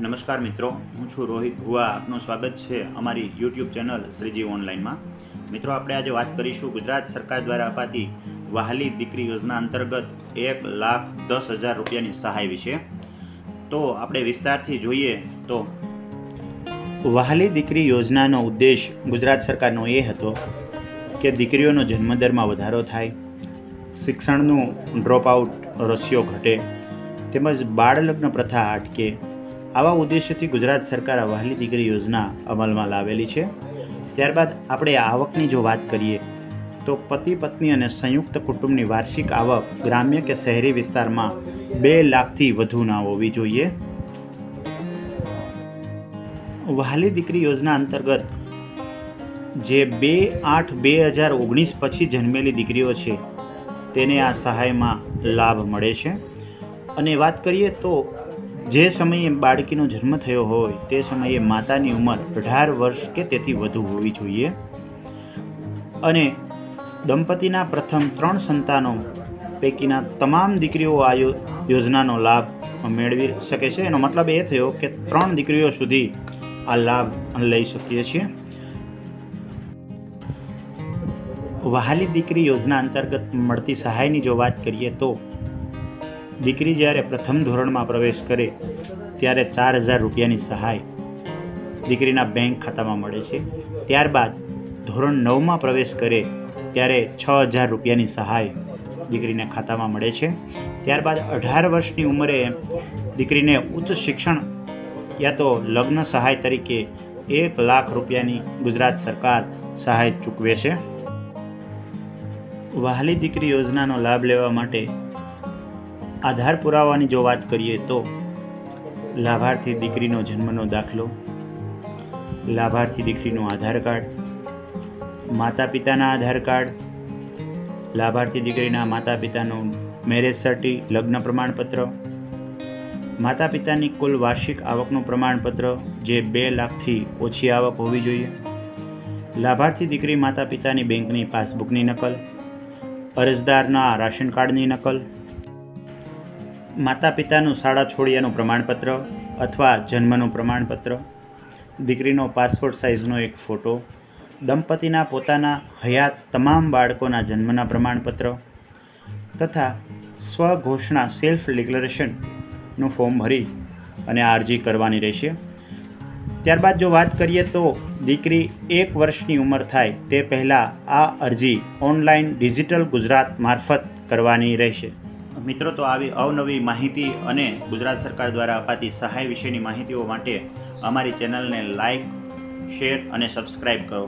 નમસ્કાર મિત્રો, હું છું રોહિત ભુવા. આપનું સ્વાગત છે અમારી યુટ્યુબ ચેનલ શ્રીજી ઓનલાઈનમાં મિત્રો, આપણે આજે વાત કરીશું ગુજરાત સરકાર દ્વારા અપાતી વહાલી દીકરી યોજના અંતર્ગત એક લાખ દસ હજાર રૂપિયાની સહાય વિશે. તો આપણે વિસ્તારથી જોઈએ તો વહાલી દીકરી યોજનાનો ઉદ્દેશ ગુજરાત સરકારનો એ હતો કે દીકરીઓનો જન્મદરમાં વધારો થાય, શિક્ષણનું ડ્રોપ આઉટ રસ્યો ઘટે, તેમજ બાળલગ્ન પ્રથા અટકે આવા ઉદ્દેશ્યથી ગુજરાત સરકાર વહાલી દીકરી યોજના અમલમાં લાવેલી છે. ત્યારબાદ આપણે આવકની જો વાત કરીએ, તો પતિ, પત્ની અને સંયુક્ત કુટુંબની વાર્ષિક આવક ગ્રામ્ય કે શહેરી વિસ્તારમાં બે લાખથી વધુ ના હોવી જોઈએ. વહાલી દીકરી યોજના અંતર્ગત જે બે આઠ બે હજાર ઓગણીસ પછી જન્મેલી દીકરીઓ છે, તેને આ સહાયમાં લાભ મળે છે. અને વાત કરીએ તો જે સમયે બાળકીનો જન્મ થયો હોય, તે સમયે માતાની ઉંમર અઢાર વર્ષ કે તેથી વધુ હોવી જોઈએ. અને દંપતીના પ્રથમ ત્રણ સંતાનો પૈકીના તમામ દીકરીઓ આ યોજનાનો લાભ મેળવી શકે છે. એનો મતલબ એ થયો કે ત્રણ દીકરીઓ સુધી આ લાભ લઈ શકીએ છીએ. વહાલી દીકરી યોજના અંતર્ગત મળતી સહાયની જો વાત કરીએ તો દીકરી જ્યારે પ્રથમ ધોરણમાં પ્રવેશ કરે, ત્યારે ચાર હજાર રૂપિયાની સહાય દીકરીના બેંક ખાતામાં મળે છે. ત્યારબાદ ધોરણ નવમાં પ્રવેશ કરે, ત્યારે છ હજાર રૂપિયાની સહાય દીકરીને ખાતામાં મળે છે. ત્યારબાદ અઢાર વર્ષની ઉંમરે દીકરીને ઉચ્ચ શિક્ષણ યા તો લગ્ન સહાય તરીકે એક લાખ રૂપિયાની ગુજરાત સરકાર સહાય ચૂકવે છે. વહાલી દીકરી યોજનાનો લાભ લેવા માટે આધાર પુરાવાની જો વાત કરીએ તો લાભાર્થી દીકરીનો જન્મનો દાખલો, લાભાર્થી દીકરીનું આધાર કાર્ડ માતા પિતાના આધાર કાર્ડ, લાભાર્થી દીકરીના માતા પિતાનું મેરેજ સર્ટી, લગ્ન પ્રમાણપત્ર માતા પિતાની કુલ વાર્ષિક આવકનું પ્રમાણપત્ર જે બે લાખથી ઓછી આવક હોવી જોઈએ, લાભાર્થી દીકરી માતા પિતાની બેંકની પાસબુકની નકલ, અરજદારના રાશન કાર્ડની નકલ માતા પિતાનું શાળા છોડ્યાનું પ્રમાણપત્ર અથવા જન્મનું પ્રમાણપત્ર, દીકરીનો પાસપોર્ટ સાઇઝનો એક ફોટો દંપતીના પોતાના હયાત તમામ બાળકોના જન્મના પ્રમાણપત્ર તથા સ્વઘોષણા સેલ્ફ ડિક્લેરેશનનું ફોર્મ ભરી અને અરજી કરવાની રહેશે. ત્યારબાદ જો વાત કરીએ તો દીકરી એક વર્ષની ઉંમર થાય તે પહેલાં આ અરજી ઓનલાઈન ડિજિટલ ગુજરાત મારફત કરવાની રહેશે. મિત્રો, તો આવી અવનવી માહિતી અને ગુજરાત સરકાર દ્વારા અપાતી સહાય વિશેની માહિતીઓ માટે અમારી ચેનલને લાઈક, શેર અને સબસ્ક્રાઈબ કરો.